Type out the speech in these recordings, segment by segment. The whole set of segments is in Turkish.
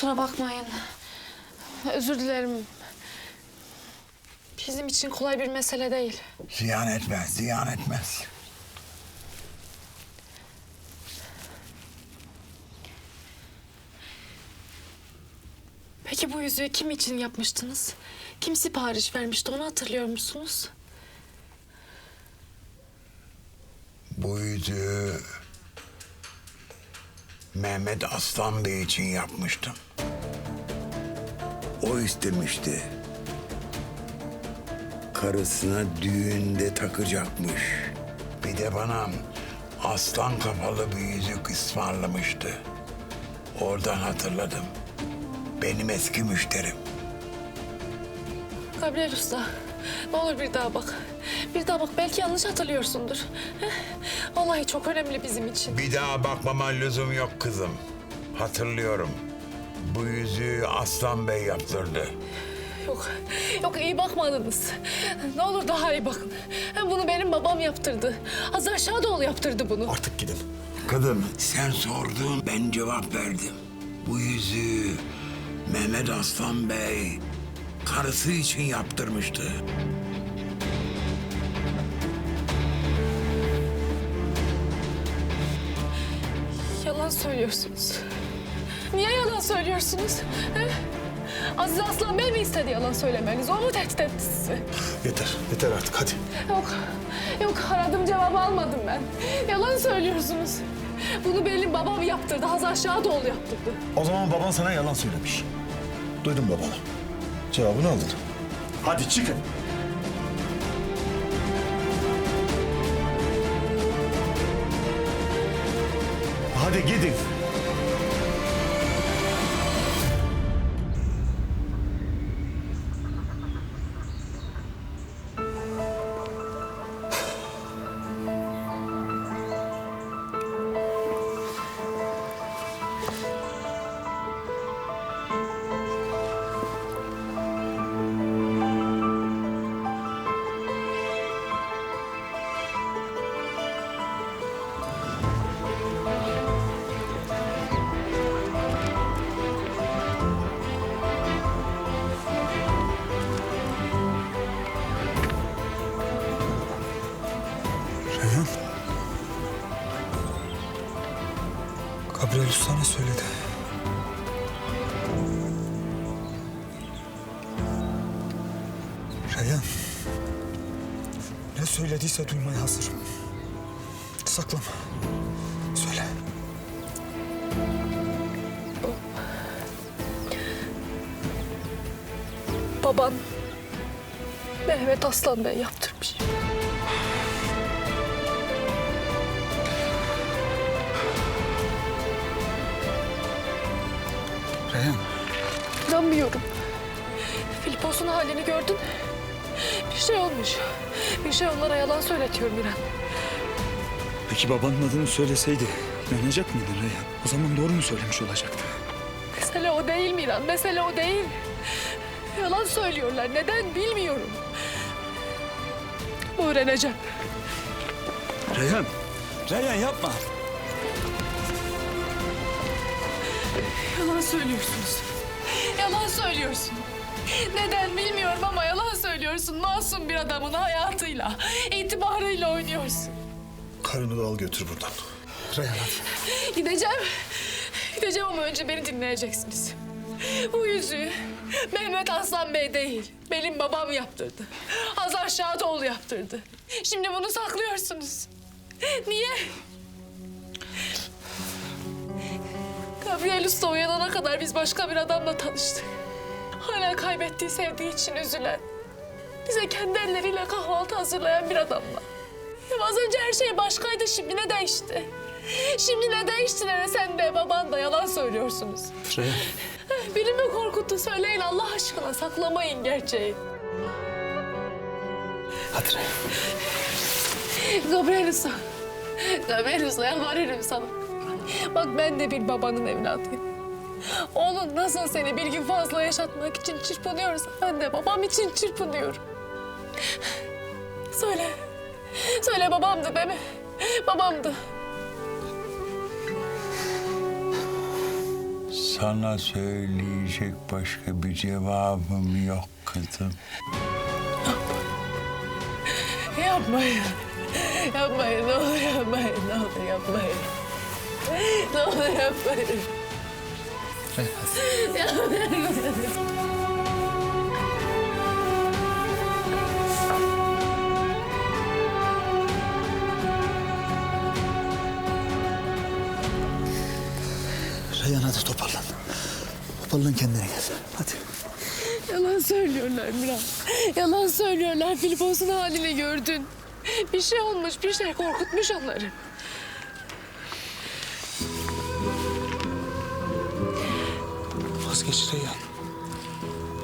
Kusura bakmayın. Özür dilerim. Bizim için kolay bir mesele değil. Ziyan etmez, ziyan etmez. Peki bu yüzüğü kim için yapmıştınız? Kim sipariş vermişti onu hatırlıyor musunuz? Bu yüzüğü Mehmet Aslan Bey için yapmıştım. O istemişti. Karısına düğünde takacakmış. Bir de bana aslan kafalı bir yüzük ısmarlamıştı. Oradan hatırladım. Benim eski müşterim. Gabriel Usta, ne olur bir daha bak. Bir daha bak, belki yanlış hatırlıyorsundur. Heh, Vallahi çok önemli bizim için. Bir daha bakmama lüzum yok kızım. Hatırlıyorum. Bu yüzüğü Aslan Bey yaptırdı. Yok, yok iyi bakmadınız. Ne olur daha iyi bakın. Hem bunu benim babam yaptırdı. Hazar Şadoğlu yaptırdı bunu. Artık gidin. Kızım sen sordun ben cevap verdim. Bu yüzüğü Mehmet Aslan Bey karısı için yaptırmıştı. Yalan söylüyorsunuz. Niye yalan söylüyorsunuz? He? Aziz Aslan Bey mi istedi yalan söylemenizi? O mu tehdit etti sizi? Yeter, yeter artık hadi. Yok, yok aradığım cevabı almadım ben. Yalan söylüyorsunuz. Bunu benim babam yaptırdı, Hazar Şadoğlu yaptırdı. O zaman baban sana yalan söylemiş. Duydun babanı. Cevabını aldın. Hadi çıkın. Hadi gidin. Söyledi? Reyhan. Ne söylediyse duymaya hazırım. Saklama. Söyle. Baban Mehmet Aslan Bey yaptırmış. İnanmıyorum. Filipos'un halini gördün. Bir şey olmuş. Bir şey onlara yalan söyletiyor Miran. Peki babanın adını söyleseydi inanacak mıydın Reyhan? O zaman doğru mu söylemiş olacaktı? Mesele o değil Miran. Mesele o değil. Yalan söylüyorlar. Neden bilmiyorum. Öğreneceğim. Reyhan. Reyhan yapma. Yalan söylüyorsunuz. Yalan söylüyorsun. Neden bilmiyorum ama yalan söylüyorsun. Masum bir adamın hayatıyla, itibarıyla oynuyorsun. Karını da al götür buradan. Reyhan. Gideceğim. Gideceğim ama önce beni dinleyeceksiniz. Bu yüzüğü Mehmet Aslan Bey değil, benim babam yaptırdı. Hazar Şadoğlu yaptırdı. Şimdi bunu saklıyorsunuz. Niye? Gabriel Usta uyanana kadar biz başka bir adamla tanıştık. Hala kaybettiği sevdiği için üzülen, bize kendi elleriyle kahvaltı hazırlayan bir adamla. Ya az önce her şey başkaydı, şimdi ne değişti? Şimdi ne değiştiler? Sen de baban da yalan söylüyorsunuz. Reyhan. Biri mi korkuttu söyleyin Allah aşkına saklamayın gerçeği. Hadi Reyhan. Gabriel Usta. Gabriel Usta yalvarırım sana. Bak ben de bir babanın evladıyım. Oğlun nasıl seni bir gün fazla yaşatmak için çırpınıyorsa ben de babam için çırpınıyorum. Söyle. Söyle babamdı değil mi? Babamdı. Sana söyleyecek başka bir cevabım yok kızım. Yapmayın. Yapmayın ne olur yapmayın. Ne olur yapmayın. Ne olur yapmayın. Reyhan hadi toparlan. Toparlan kendine gel. Hadi. Yalan söylüyorlar Miran. Yalan söylüyorlar. Filipos'un halini gördün. Bir şey olmuş, bir şey korkutmuş onları. Vazgeç Reyhan.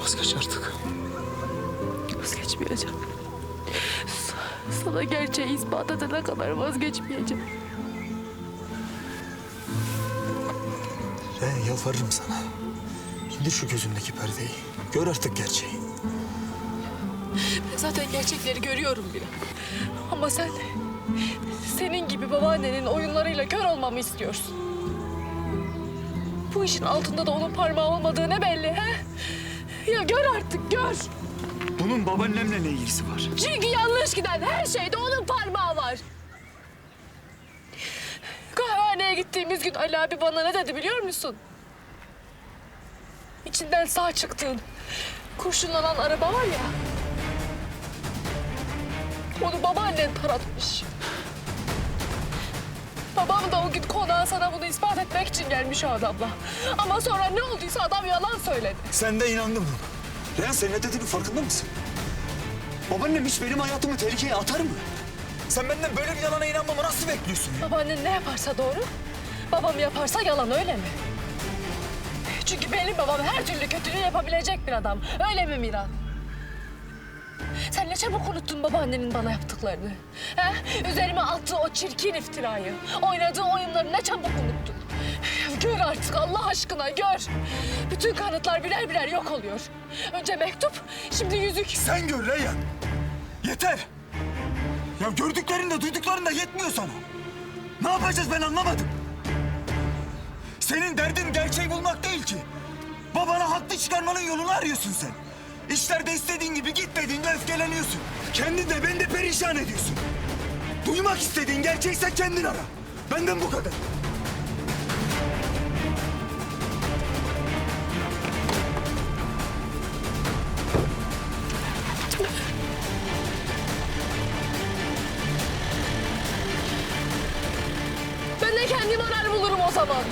Vazgeç artık. Vazgeçmeyeceğim. Sa- Sana gerçeği ispat edene kadar vazgeçmeyeceğim. Reyhan yalvarırım sana. İndir şu gözündeki perdeyi. Gör artık gerçeği. Ben zaten gerçekleri görüyorum bile. Ama sen senin gibi babaannenin oyunlarıyla kör olmamı istiyorsun. Bu işin altında da onun parmağı olmadığı ne belli he? Ya gör artık gör. Bunun babaannemle ne ilgisi var? Çünkü yanlış giden her şeyde onun parmağı var. Kahvehaneye gittiğimiz gün Ali abi bana ne dedi biliyor musun? İçinden sağ çıktığın, kurşunlanan araba var ya. Onu babaannen taratmış. Babam da o gün konağa sana bunu ispat etmek için gelmiş o adamla. Ama sonra ne olduysa adam yalan söyledi. Sen de inandın buna. Reyhan sen ne dediğinin farkında mısın? Babaannem hiç benim hayatımı tehlikeye atar mı? Sen benden böyle bir yalana inanmamı nasıl bekliyorsun ya? Babaannen ne yaparsa doğru, babam yaparsa yalan öyle mi? Çünkü benim babam her türlü kötülüğü yapabilecek bir adam. Öyle mi Miran? Sen ne çabuk unuttun babaannenin bana yaptıklarını. He? Üzerime attığı o çirkin iftirayı, oynadığı oyunları ne çabuk unuttun. Gör artık Allah aşkına gör. Bütün kanıtlar birer birer yok oluyor. Önce mektup, şimdi yüzük. Sen gör Reyhan. Yeter. Ya gördüklerin de duydukların da yetmiyor sana. Ne yapacağız ben anlamadım. Senin derdin gerçeği bulmak değil ki. Babana haklı çıkarmanın yolunu arıyorsun sen. İşlerde istediğin gibi gitmediğinde öfkeleniyorsun. Kendin de beni de perişan ediyorsun. Duymak istediğin gerçekse kendin ara. Benden bu kadar. Ben de kendim arar bulurum o zaman.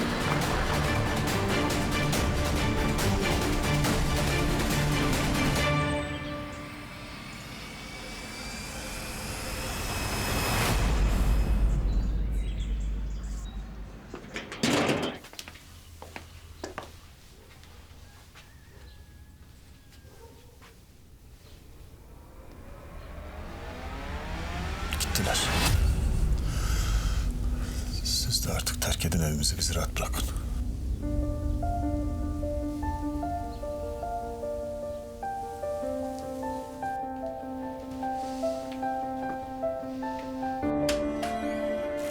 Bizi rahat bırakın.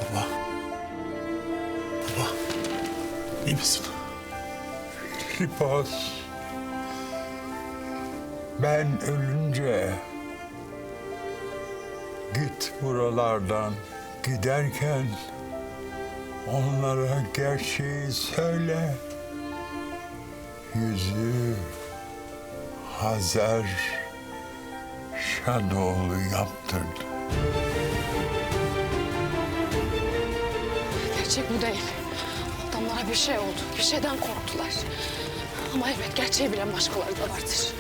Baba. Baba. İyi misin? Lipos. Ben ölünce git buralardan giderken onlara gerçeği söyle. Yüzü Hazar Şadoğlu yaptırdı. Gerçek bu değil. Adamlara bir şey oldu. Bir şeyden korktular. Ama elbet gerçeği bilen başkaları da vardır.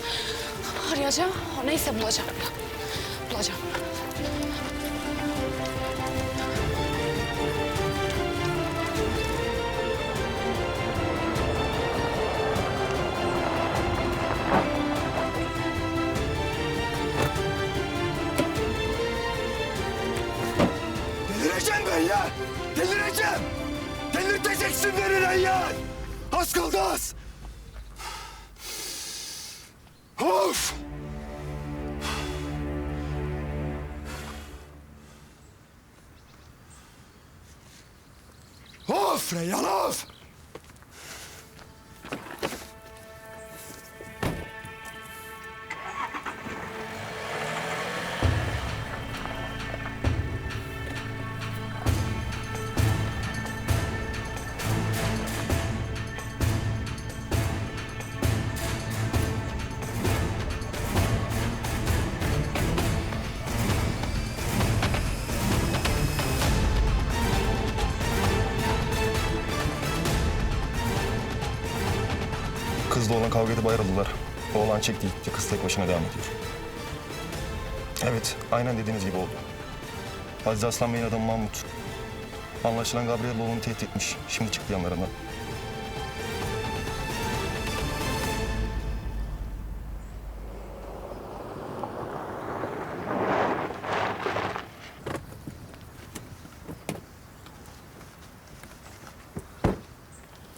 Arayacağım. Neyse bulacağım. Bulacağım. Delirteceksin beni Olan kavga edip ayrıldılar. Oğlan çekti gitti. Kız tek başına devam ediyor. Evet, aynen dediğiniz gibi oldu. Aziz Aslan Bey'in adamı Mahmut. Anlaşılan Gabriel oğlunu tehdit etmiş. Şimdi çıktı yanlarından.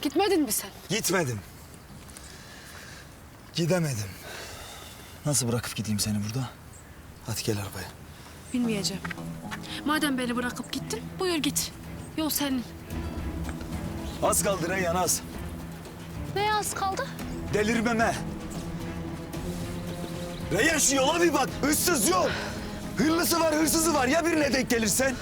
Gitmedin mi sen? Gitmedim. Gidemedim. Nasıl bırakıp gideyim seni burada? Hadi gel arabaya. Bilmeyeceğim. Madem beni bırakıp gittin, buyur git. Yol senin. Az kaldı Reyhan az. Ne az kaldı? Delirmeme. Reyhan şu yola bir bak. Hırsız yol. Hırlısı var, hırsızı var. Ya birine denk gelirsen?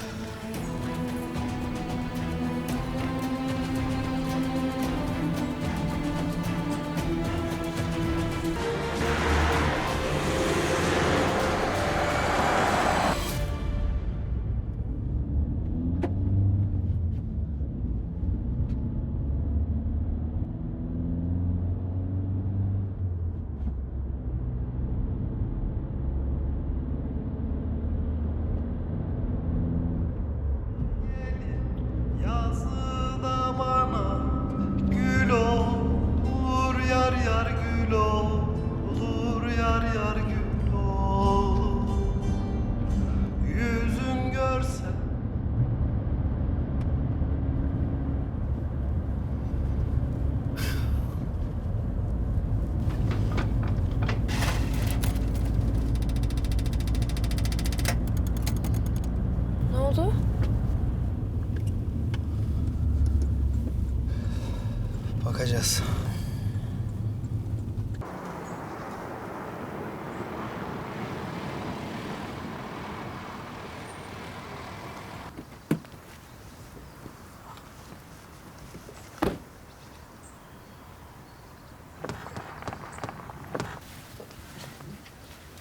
Bakacağız.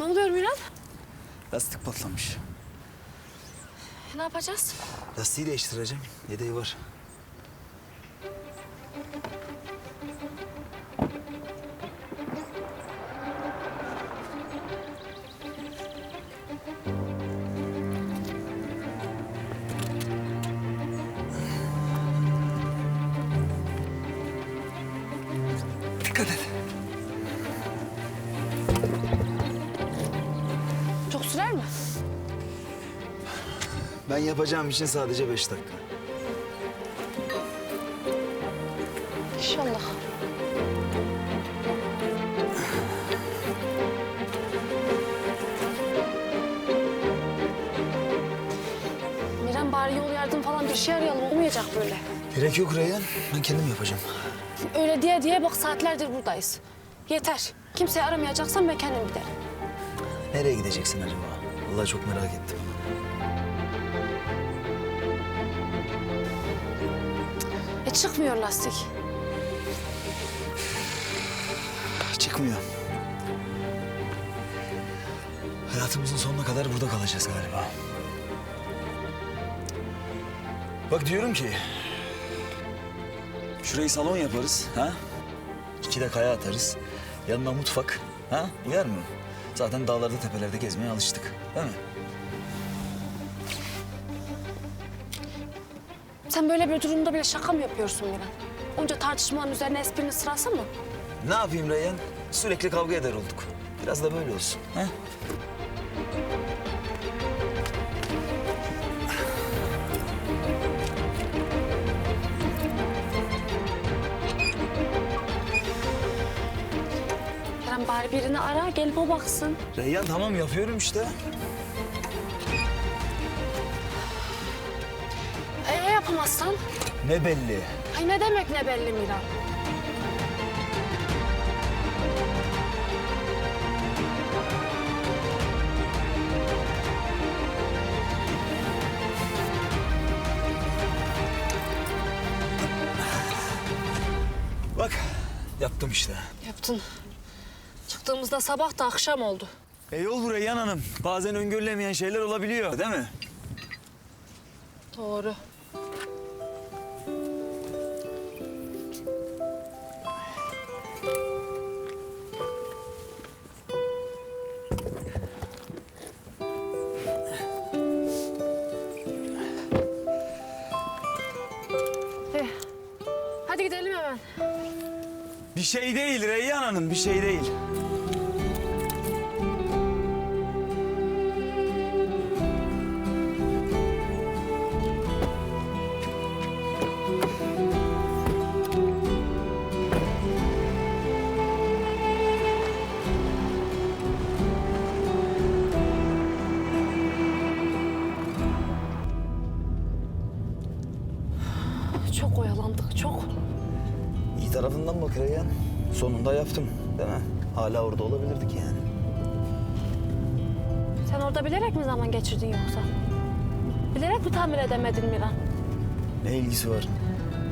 Ne oluyor Miran? Lastik patlamış. Ne yapacağız? Lastiği değiştireceğim. Yedeği var. Yapacağım için sadece beş dakika. İnşallah. Miran bari yol yardım falan bir şey arayalım. Olmayacak böyle. Gerek yok Reyhan. Ben kendim yapacağım. Öyle diye diye bak saatlerdir buradayız. Yeter. Kimseyi aramayacaksan ben kendim giderim. Nereye gideceksin acaba? Vallahi çok merak ettim. Çıkmıyor lastik. Çıkmıyor. Hayatımızın sonuna kadar burada kalacağız galiba. Bak diyorum ki... Şurayı salon yaparız, ha? İki de kaya atarız. Yanına mutfak, ha? Uyar mı? Zaten dağlarda, tepelerde gezmeye alıştık, değil mi? Sen böyle bir durumda bile şaka mı yapıyorsun Miran? Onca tartışmanın üzerine esprinin sırası mı? Ne yapayım Reyhan? Sürekli kavga eder olduk. Biraz da böyle olsun, ha? Miran bari birini ara, gelip o baksın. Reyhan tamam yapıyorum işte. Yapamazsan? Ne belli? Ay ne demek ne belli Miran? Bak yaptım işte. Yaptın. Çıktığımızda sabah da akşam oldu. E olur Reyhan Hanım. Bazen öngörülemeyen şeyler olabiliyor değil mi? Doğru. Reyyan Hanım, bir şey değil. Bilerek mi zaman geçirdin yoksa? Bilerek mi tamir edemedin Miran? Ne ilgisi var?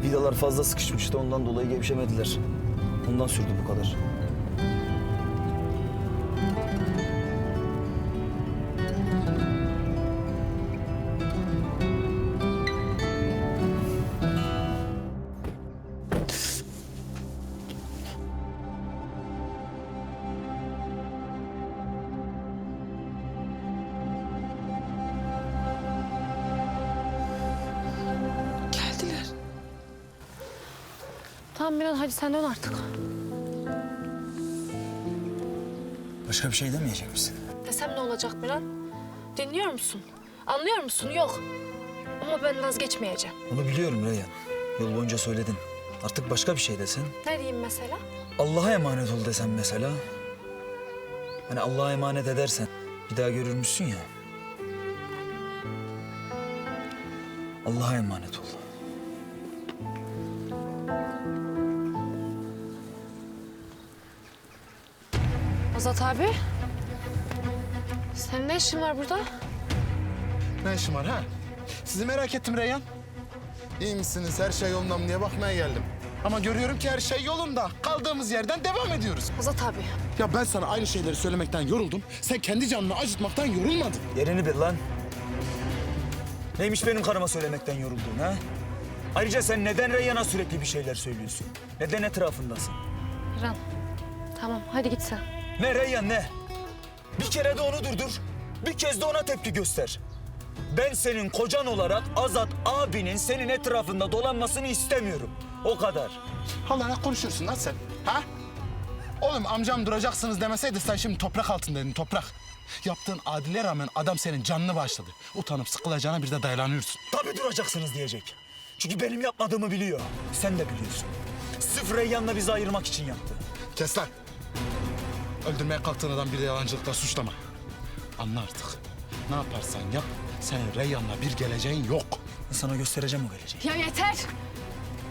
Vidalar fazla sıkışmıştı ondan dolayı gevşemediler. Ondan sürdü bu kadar. Hadi sen dön artık. Başka bir şey demeyecek misin? Desem ne olacak Miran? Dinliyor musun? Anlıyor musun? Yok. Ama ben vazgeçmeyeceğim. Onu biliyorum Reyhan. Yol boyunca söyledin. Artık başka bir şey desen. Ne diyeyim mesela? Allah'a emanet ol desen mesela. Hani Allah'a emanet edersen bir daha görürmüşsün ya. Allah'a emanet ol. Azat abi. Senin ne işin var burada? Ne işin var ha? Sizi merak ettim Reyhan. İyi misiniz? Her şey yolunda mı diye bakmaya geldim. Ama görüyorum ki her şey yolunda. Kaldığımız yerden devam ediyoruz. Azat abi. Ya ben sana aynı şeyleri söylemekten yoruldum. Sen kendi canını acıtmaktan yorulmadın. Yerini bil lan. Neymiş benim karıma söylemekten yorulduğun ha? Ayrıca sen neden Reyyan'a sürekli bir şeyler söylüyorsun? Neden etrafındasın? Miran. Tamam hadi git sen. Ne Reyyan ne? Bir kere de onu durdur. Bir kez de ona tepki göster. Ben senin kocan olarak Azat abinin senin etrafında dolanmasını istemiyorum. O kadar. Allah ne konuşuyorsun lan sen? Ha? Oğlum amcam duracaksınız demeseydi sen şimdi toprak altındaydın toprak. Yaptığın adile rağmen adam senin canını başladı. Utanıp sıkılacağına bir de dayanıyorsun. Tabii duracaksınız diyecek. Çünkü benim yapmadığımı biliyor. Sen de biliyorsun. Sırf Reyyan'la bizi ayırmak için yaptı. Kes lan. Öldürmeye kalktığın adam bir de yalancılıkla suçlama. Anla artık. Ne yaparsan yap, senin Reyyan'la bir geleceğin yok. Sana göstereceğim o geleceği. Ya yeter.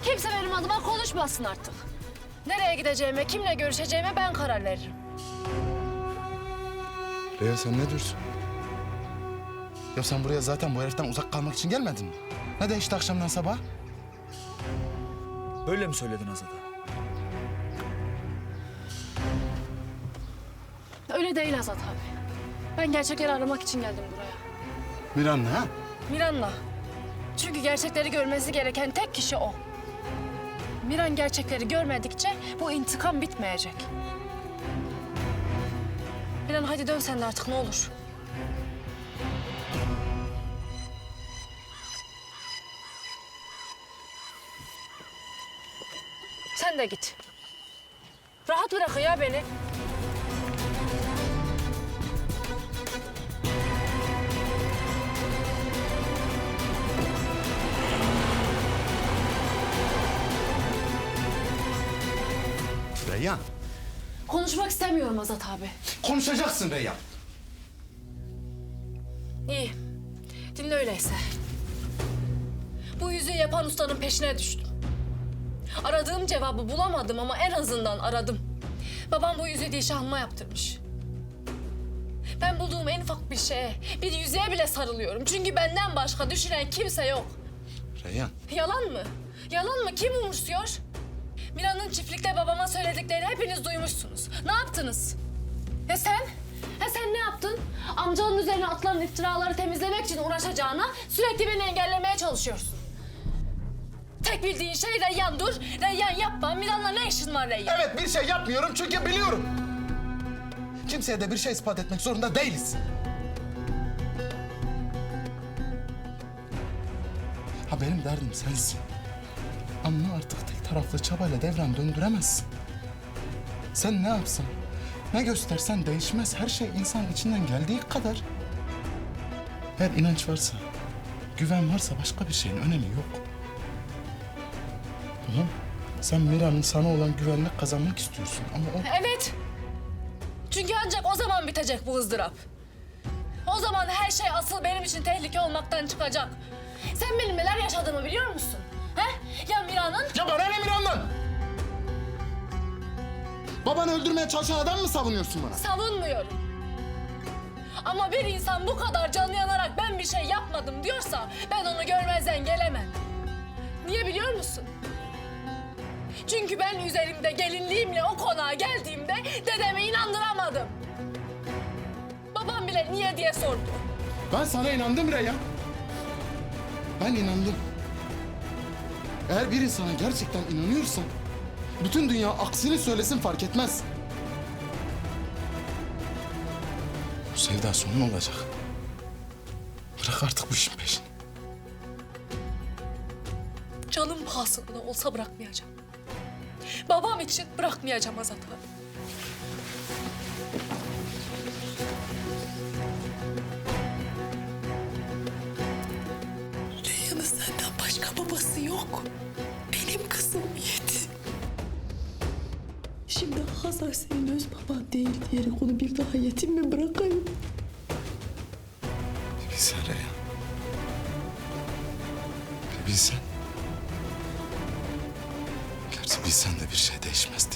Kimse benim adıma konuşmasın artık. Nereye gideceğime, kimle görüşeceğime ben karar veririm. Reyhan sen ne diyorsun? Ya sen buraya zaten bu heriften uzak kalmak için gelmedin mi? Ne değişti akşamdan sabah? Böyle mi söyledin Azat'a? Öyle değil Azat abi. Ben gerçekleri aramak için geldim buraya. Miran'la ha? Miran'la. Çünkü gerçekleri görmesi gereken tek kişi o. Miran gerçekleri görmedikçe bu intikam bitmeyecek. Miran hadi dön sen de artık ne olur. Sen de git. Rahat bırakın ya beni. Reyhan. Konuşmak istemiyorum Azat abi. Konuşacaksın Reyhan. İyi. Dinle öyleyse. Bu yüzüğü yapan ustanın peşine düştüm. Aradığım cevabı bulamadım ama en azından aradım. Babam bu yüzüğü dişanlıma yaptırmış. Ben bulduğum en ufak bir şeye, bir yüzüğe bile sarılıyorum. Çünkü benden başka düşünen kimse yok. Reyhan. Yalan mı? Yalan mı? Kim umursuyor? Mira'nın çiftlikte babama söylediklerini hepiniz duymuşsunuz. Ne yaptınız? Ya sen? Ya sen ne yaptın? Amcanın üzerine atılan iftiraları temizlemek için uğraşacağına sürekli beni engellemeye çalışıyorsun. Tek bildiğin şey Reyyan dur. Reyyan yapma. Miran'la ne işin var Reyyan? Evet bir şey yapmıyorum çünkü biliyorum. Kimseye de bir şey ispat etmek zorunda değiliz. Ha benim derdim sensin. Anla artık tek taraflı çabayla devran döndüremezsin. Sen ne yapsan, ne göstersen değişmez. Her şey insan içinden geldiği kadar. Eğer inanç varsa, güven varsa başka bir şeyin önemi yok. Tamam. Sen Mira'nın sana olan güvenini kazanmak istiyorsun ama o... Evet. Çünkü ancak o zaman bitecek bu ızdırap. O zaman her şey asıl benim için tehlike olmaktan çıkacak. Sen benim neler yaşadığımı biliyor musun? Ya Mira'nın Ya bana ne Miran'dan? Babanı öldürmeye çalışan adam mı savunuyorsun bana? savunmuyorum. Ama bir insan bu kadar canı yanarak ben bir şey yapmadım diyorsa ben onu görmezden gelemem. Niye biliyor musun? Çünkü ben üzerimde gelinliğimle o konağa geldiğimde dedemi inandıramadım. Babam bile niye diye sordu. Ben sana inandım Reyhan. Ben inandım. Eğer bir insana gerçekten inanıyorsan... ...bütün dünya aksini söylesin fark etmez. Bu sevda sonun olacak. Bırak artık bu işin peşini. Canım pahasına olsa bırakmayacağım. Babam için bırakmayacağım Azat'ı. Başka babası yok. Benim kızım yetim. Şimdi Hazar senin öz baban değil diyerek onu bir daha yetim mi bırakayım? Bir bilsen Reyhan. Bir bilsen. Gerçi bilsen de bir şey değişmezdi.